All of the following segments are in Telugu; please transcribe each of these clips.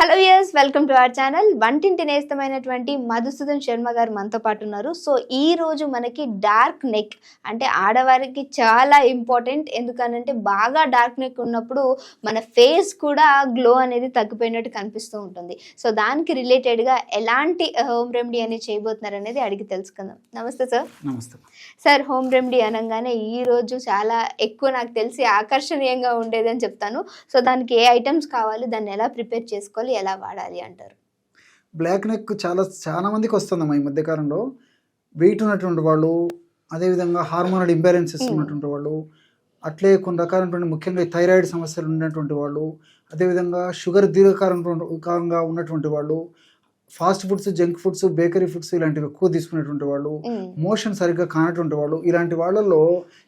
Hello yes welcome to our channel వంటింటి నేస్తమైనటువంటి మధుసూదన్ శర్మ గారు మనతో పాటు ఉన్నారు. సో ఈ రోజు మనకి డార్క్ నెక్ అంటే ఆడవారికి చాలా ఇంపార్టెంట్ ఎందుకనంటే బాగా డార్క్ నెక్ ఉన్నప్పుడు మన ఫేస్ కూడా గ్లో అనేది తగ్గిపోయినట్టు కనిపిస్తూ ఉంటుంది. సో దానికి రిలేటెడ్గా ఎలాంటి హోమ్ రెమెడీ అనేది చేయబోతున్నారు అనేది అడిగి తెలుసుకుందాం. నమస్తే సార్ నమస్తే. సార్ హోమ్ రెమెడీ అనగానే ఈ రోజు చాలా ఎక్కువ నాకు తెలిసి ఆకర్షణీయంగా ఉండేదని చెప్తాను. సో దానికి ఏ ఐటమ్స్ కావాలి దాన్ని ఎలా ప్రిపేర్ చేసుకోవాలి ఎలా వాడాలి అంటారు బ్లాక్ నెక్ చాలా చాలా మందికి వస్తుందమ్మా ఈ మధ్యకాలంలో వెయిట్ ఉన్నటువంటి వాళ్ళు అదేవిధంగా హార్మోనల్ ఇంబ్యాలెన్సెస్. ఉన్నటువంటి వాళ్ళు అట్లే కొన్ని రకాలైనటువంటి ముఖ్యంగా థైరాయిడ్ సమస్యలు ఉన్నటువంటి వాళ్ళు అదేవిధంగా షుగర్ దీర్ఘకాలంగా ఉన్నటువంటి వాళ్ళు fast foods junk foods bakery foods ఇలాంటివి ఎక్కువ తీసుకునేటువంటి వాళ్ళు మోషన్ సరిగ్గా కానటువంటి వాళ్ళు ఇలాంటి వాళ్ళల్లో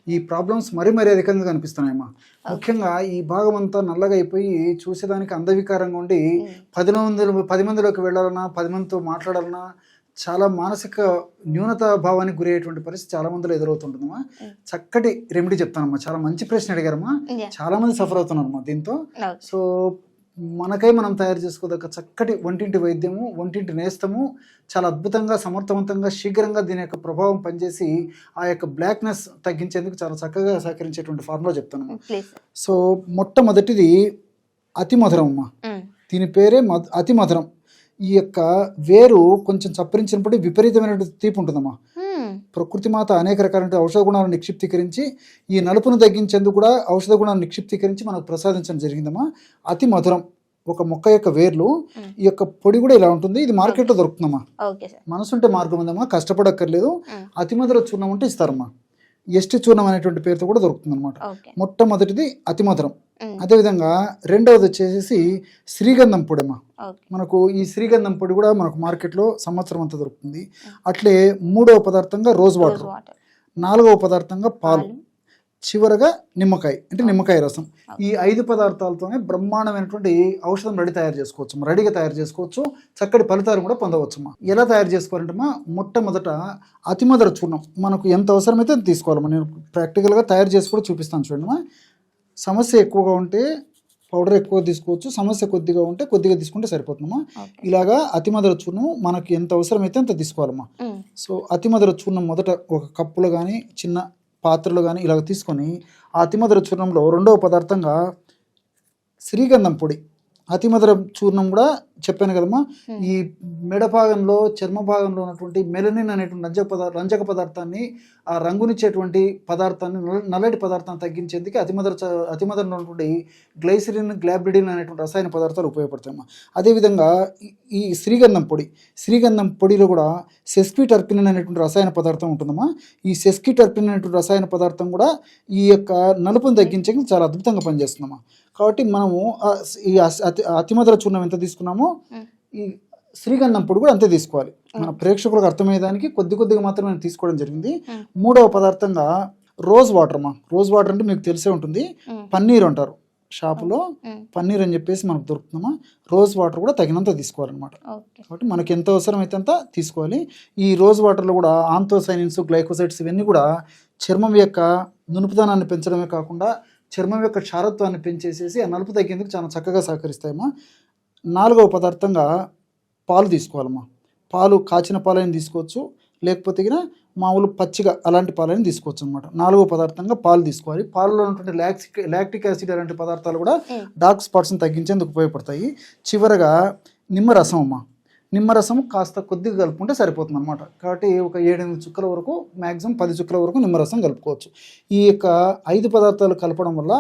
ఈ ప్రాబ్లమ్స్ మరీ మరీ అధికంగా కనిపిస్తున్నాయమ్మా. ముఖ్యంగా ఈ భాగం అంతా నల్లగా అయిపోయి చూసేదానికి అందవికారంగా ఉండి పది మందిలో పది మందిలోకి వెళ్ళాలన్నా పది మందితో మాట్లాడాలన్నా చాలా మానసిక న్యూనత భావానికి గురయ్యేటువంటి పరిస్థితి చాలా మందిలో ఎదురవుతుంటుందమ్మా. చక్కటి రెమెడీ చెప్తానమ్మా. చాలా మంచి ప్రశ్న అడిగారమ్మా. చాలా మంది సఫర్ అవుతున్నారమ్మా దీంతో. సో మనకై మనం తయారు చేసుకోదగ్గ చక్కటి వంటింటి వైద్యము వంటింటి నేస్తము చాలా అద్భుతంగా సమర్థవంతంగా శీఘ్రంగా దీని యొక్క ప్రభావం పనిచేసి ఆ యొక్క బ్లాక్నెస్ తగ్గించేందుకు చాలా చక్కగా సహకరించేటువంటి ఫార్ములా చెప్తాను ప్లీజ్ సో మొట్టమొదటిది అతి మధురం అమ్మా. ఉమ్, దీని పేరే మధు అతి మధురం. ఈ యొక్క వేరు కొంచెం చప్పరించినప్పుడు విపరీతమైన తీపి ఉంటుందమ్మా. ఉమ్, ప్రకృతి మాత అనేక రకాలైన ఔషధ గుణాలను నిక్షిప్తీకరించి ఈ నలుపును తగ్గించేందుకు కూడా ఔషధ గుణాలను నిక్షిప్తీకరించి మనకు ప్రసాదించడం జరిగిందమ్మా. అతి మధురం. ఒక మొక్క యొక్క వేర్లు ఈ యొక్క పొడి కూడా ఇలా ఉంటుంది. ఇది మార్కెట్లో దొరుకుతుందమ్మా. మనసుంటే మార్గం ఉందమ్మా. కష్టపడక్కర్లేదు. అతి మధుర చూర్ణం అంటే ఇస్తారమ్మా. ఎస్టి చూర్ణం అనేటువంటి పేరుతో కూడా దొరుకుతుంది అనమాట మొట్టమొదటిది అతి మధురం ఉమ్, అదేవిధంగా రెండవది వచ్చేసి శ్రీగంధం పొడి అమ్మా మనకు ఈ శ్రీగంధం పొడి కూడా మనకు మార్కెట్లో సంవత్సరం అంతా దొరుకుతుంది. అట్లే మూడవ పదార్థంగా రోజ్ వాటర్. నాలుగవ పదార్థంగా పాలు. చివరగా నిమ్మకాయ అంటే నిమ్మకాయ రసం. ఈ ఐదు పదార్థాలతోనే బ్రహ్మాండమైనటువంటి ఔషధం రెడీ తయారు చేసుకోవచ్చు రెడీగా తయారు చేసుకోవచ్చు. చక్కటి ఫలితాలు కూడా పొందవచ్చమ్మా. ఎలా తయారు చేసుకోవాలంటే మా మొట్టమొదట అతిమధుర చూర్ణం మనకు ఎంత అవసరమైతే అంత తీసుకోవాలమ్మా. నేను ప్రాక్టికల్గా తయారు చేసి కూడా చూపిస్తాను చూడమ్మా సమస్య ఎక్కువగా ఉంటే పౌడర్ ఎక్కువ తీసుకోవచ్చు. సమస్య కొద్దిగా ఉంటే కొద్దిగా తీసుకుంటే సరిపోతుందమ్మా. ఇలాగా అతిమధుర చూర్ణం మనకి ఎంత అవసరమైతే అంత తీసుకోవాలమ్మా. సో అతిమధుర చూర్ణం మొదట ఒక కప్పులో కానీ చిన్న పాత్రలు కానీ ఇలా తీసుకొని ఆ అతిమధుర చూర్ణంలో రెండవ పదార్థంగా శ్రీగంధం పొడి. అతిమధుర చూర్ణం కూడా చెప్పాను కదమ్మా. ఈ మెడ భాగంలో చర్మ భాగంలో ఉన్నటువంటి మెలనిన్ అనేటువంటి రంజక పదార్థ రంజక పదార్థాన్ని ఆ రంగునిచ్చేటువంటి పదార్థాన్ని నల్ల- నల్లటి పదార్థాన్ని తగ్గించేందుకు అతిమధుర చ- అతిమధురలో ఉన్నటువంటి గ్లైసిరిన్ గ్లాబ్రిడిన్ అనేటువంటి రసాయన పదార్థాలు ఉపయోగపడతాయమ్మా. అదేవిధంగా ఈ- ఈ శ్రీగంధం పొడి శ్రీగంధం పొడిలో కూడా సెస్క్విటర్పిన్ అనేటువంటి రసాయన పదార్థం ఉంటుందమ్మా. ఈ సెస్క్విటర్పిన్ అనేటువంటి రసాయన పదార్థం కూడా ఈ యొక్క నలుపును తగ్గించడానికి చాలా అద్భుతంగా పనిచేస్తుందమ్మా. కాబట్టి మనము ఈ అతి అతిమధుర చూర్ణం ఎంత తీసుకున్నామో ఈ శ్రీగంధం పొడి కూడా అంతే తీసుకోవాలి. మన ప్రేక్షకులకు అర్థమయ్యేదానికి కొద్ది కొద్దిగా మాత్రమే తీసుకోవడం జరిగింది. మూడవ పదార్థంగా రోజ్ వాటర్ అమ్మా. రోజ్ వాటర్ అంటే మీకు తెలిసే ఉంటుంది. పన్నీర్ అంటారు. షాపులో పన్నీర్ అని చెప్పేసి మనకు దొరుకుతుందమ్మా. రోజ్ వాటర్ కూడా తగినంత తీసుకోవాలన్నమాట. కాబట్టి మనకి ఎంత అవసరమైతే అంత తీసుకోవాలి. ఈ రోజ్ వాటర్లో కూడా ఆంతోసైనిన్స్ గ్లైకోసైడ్స్ ఇవన్నీ కూడా చర్మం యొక్క నునుపుదనాన్ని పెంచడమే కాకుండా చర్మం యొక్క క్షారత్వాన్ని పెంచేసేసి ఆ నలుపు తగ్గేందుకు చాలా చక్కగా సహకరిస్తాయమ్మా. నాలుగవ పదార్థంగా పాలు తీసుకోవాలమ్మా. పాలు కాచిన పాలైన తీసుకోవచ్చు లేకపోతే మామూలు పచ్చిగా అలాంటి పాలైన తీసుకోవచ్చు అనమాట నాలుగవ పదార్థంగా పాలు తీసుకోవాలి. పాలలో ఉన్నటువంటి లాక్సిక్ లాక్టిక్ యాసిడ్ అలాంటి పదార్థాలు కూడా డార్క్ స్పాట్స్ని తగ్గించేందుకు ఉపయోగపడతాయి. చివరగా నిమ్మరసం అమ్మ నిమ్మరసం కాస్త కొద్దిగా కలుపుకుంటే సరిపోతుంది అనమాట కాబట్టి ఒక ఏడెనిమిది చుక్కల వరకు మ్యాక్సిమం పది చుక్కల వరకు నిమ్మరసం కలుపుకోవచ్చు. ఈ యొక్క ఐదు పదార్థాలు కలపడం వల్ల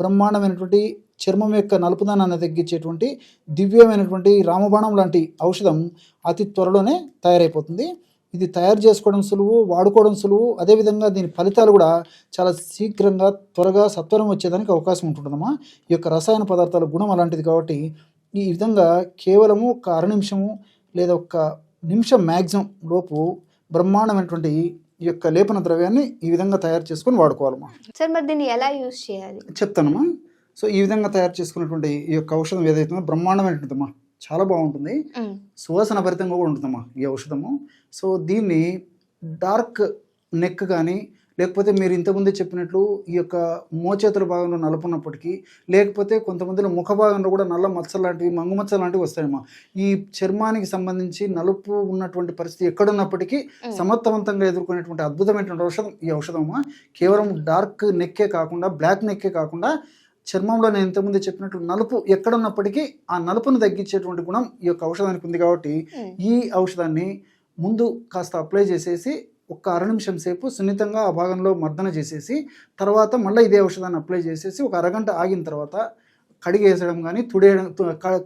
బ్రహ్మాండమైనటువంటి చర్మం యొక్క నలుపుదనాన్ని తగ్గించేటువంటి దివ్యమైనటువంటి రామబాణం లాంటి ఔషధం అతి త్వరలోనే తయారైపోతుంది. ఇది తయారు చేసుకోవడం సులువు వాడుకోవడం సులువు. అదేవిధంగా దీని ఫలితాలు కూడా చాలా శీఘ్రంగా త్వరగా సత్వరం వచ్చేదానికి అవకాశం ఉంటుందమ్మా. ఈ యొక్క రసాయన పదార్థాల గుణం అలాంటిది కాబట్టి ఈ విధంగా కేవలము ఒక అర నిమిషము లేదా ఒక నిమిషం మ్యాక్సిమం లోపు బ్రహ్మాండమైనటువంటి ఈ యొక్క లేపన ద్రవ్యాన్ని ఈ విధంగా తయారు చేసుకొని వాడుకోవాలమ్మా. సార్ మరి దీన్ని ఎలా యూజ్ చేయాలి? చెప్తానమ్మా. సో ఈ విధంగా తయారు చేసుకున్నటువంటి ఈ యొక్క ఔషధం ఏదైతుందో బ్రహ్మాండమైనటువంటిదమ్మా. చాలా బాగుంటుంది. సువాసన భరితంగా కూడా ఉంటుందమ్మా ఈ ఔషధము. సో దీన్ని డార్క్ నెక్ కానీ లేకపోతే మీరు ఇంతకుముందే చెప్పినట్లు ఈ యొక్క మోచేతుల భాగంలో నలుపు ఉన్నప్పటికీ లేకపోతే కొంతమందిలో ముఖ భాగంలో కూడా నల్ల మచ్చలు లాంటివి మంగు మచ్చలు లాంటివి వస్తాయమ్మా. ఈ చర్మానికి సంబంధించి నలుపు ఉన్నటువంటి పరిస్థితి ఎక్కడున్నప్పటికీ. సమర్థవంతంగా ఎదుర్కొనేటువంటి అద్భుతమైనటువంటి ఔషధం ఈ ఔషధమా కేవలం డార్క్ నెక్కే కాకుండా బ్లాక్ నెక్కే కాకుండా చర్మంలో నేను ఇంతకుముందే చెప్పినట్లు నలుపు ఎక్కడున్నప్పటికీ ఆ నలుపును తగ్గించేటువంటి గుణం ఈ యొక్క ఔషధానికి ఉంది కాబట్టి ఉమ్. ఈ ఔషధాన్ని ముందు కాస్త అప్లై చేసేసి ఒక్క అర నిమిషం సేపు సున్నితంగా ఆ భాగంలో మర్దన చేసేసి తర్వాత మళ్ళీ ఇదే ఔషధాన్ని అప్లై చేసేసి ఒక అరగంట ఆగిన తర్వాత కడిగేసడం కానీ తుడేయడం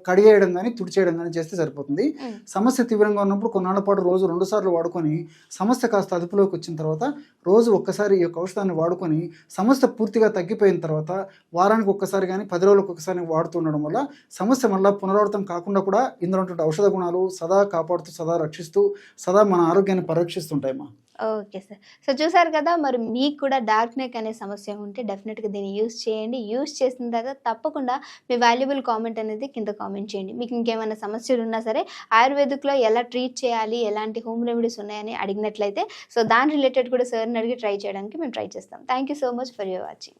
కడిగేయడం కానీ తుడిచేయడం కానీ చేస్తే సరిపోతుంది. సమస్య తీవ్రంగా ఉన్నప్పుడు కొన్నాళ్ళ పాటు రోజు రెండు సార్లు వాడుకొని సమస్య కాస్త అదుపులోకి వచ్చిన తర్వాత రోజు ఒక్కసారి ఈ యొక్క ఔషధాన్ని వాడుకొని సమస్య పూర్తిగా తగ్గిపోయిన తర్వాత వారానికి ఒక్కసారి కానీ పది రోజులకు ఒకసారి వాడుతుండడం వల్ల సమస్య మళ్ళీ పునరావృతం కాకుండా కూడా ఇందులో ఔషధ గుణాలు సదా కాపాడుతూ సదా రక్షిస్తూ సదా మన ఆరోగ్యాన్ని పరిరక్షిస్తుంటాయమ్మా. Okay sir. సో చూసారు కదా మరి మీకు కూడా డార్క్ నెక్ అనే సమస్య ఉంటే డెఫినెట్గా దీన్ని యూస్ చేయండి. యూస్ చేసిన తర్వాత తప్పకుండా మీ వాల్యుబుల్ కామెంట్ అనేది కింద కామెంట్ చేయండి. మీకు ఇంకేమైనా సమస్యలు ఉన్నా సరే ఆయుర్వేదిక్లో ఎలా ట్రీట్ చేయాలి ఎలాంటి హోమ్ రెమెడీస్ ఉన్నాయని అడిగినట్లయితే సో దాని రిలేటెడ్ కూడా సార్ని అడిగి ట్రై చేయడానికి మేము ట్రై చేస్తాం. Thank you so much for your watching